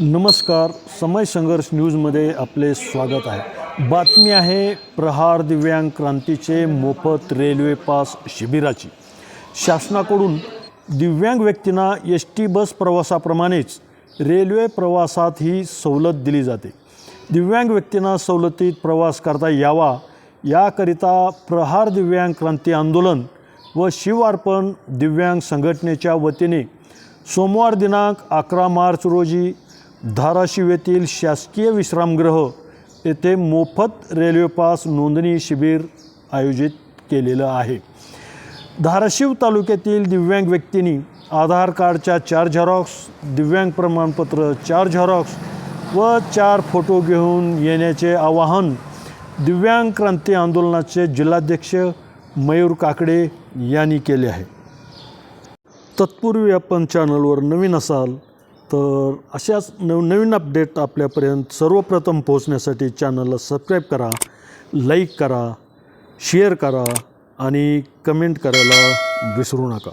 नमस्कार समय संघर्ष न्यूजमध्ये आपले स्वागत आहे. बातमी आहे प्रहार दिव्यांग क्रांतीचे मोफत रेल्वे पास शिबिराची. शासनाकडून दिव्यांग व्यक्तींना एस टी बस प्रवासाप्रमाणेच रेल्वे प्रवासात ही सवलत दिली जाते. दिव्यांग व्यक्तींना सवलतीत प्रवास करता यावा याकरिता प्रहार दिव्यांग क्रांती आंदोलन व शिवार्पण दिव्यांग संघटनेच्या वतीने सोमवार दिनांक अकरा मार्च रोजी धाराशिव येथील शासकीय विश्रामगृह येथे मोफत रेल्वे पास नोंदणी शिबिर आयोजित केलेलं आहे. धाराशिव तालुक्यातील दिव्यांग व्यक्तींनी आधार कार्डच्या चार झेरॉक्स दिव्यांग प्रमाणपत्र चार झेरॉक्स व चार फोटो घेऊन येण्याचे आवाहन दिव्यांग क्रांती आंदोलनाचे जिल्हाध्यक्ष मयूर काकडे यांनी केले आहे. तत्पूर्वी आपण चॅनलवर नवीन असाल तर अशाच नवनवीन अपडेट आपल्यापर्यंत सर्वप्रथम पोहोचण्यासाठी चॅनलला सबस्क्राईब करा लाईक करा शेअर करा आणि कमेंट करायला विसरू नका.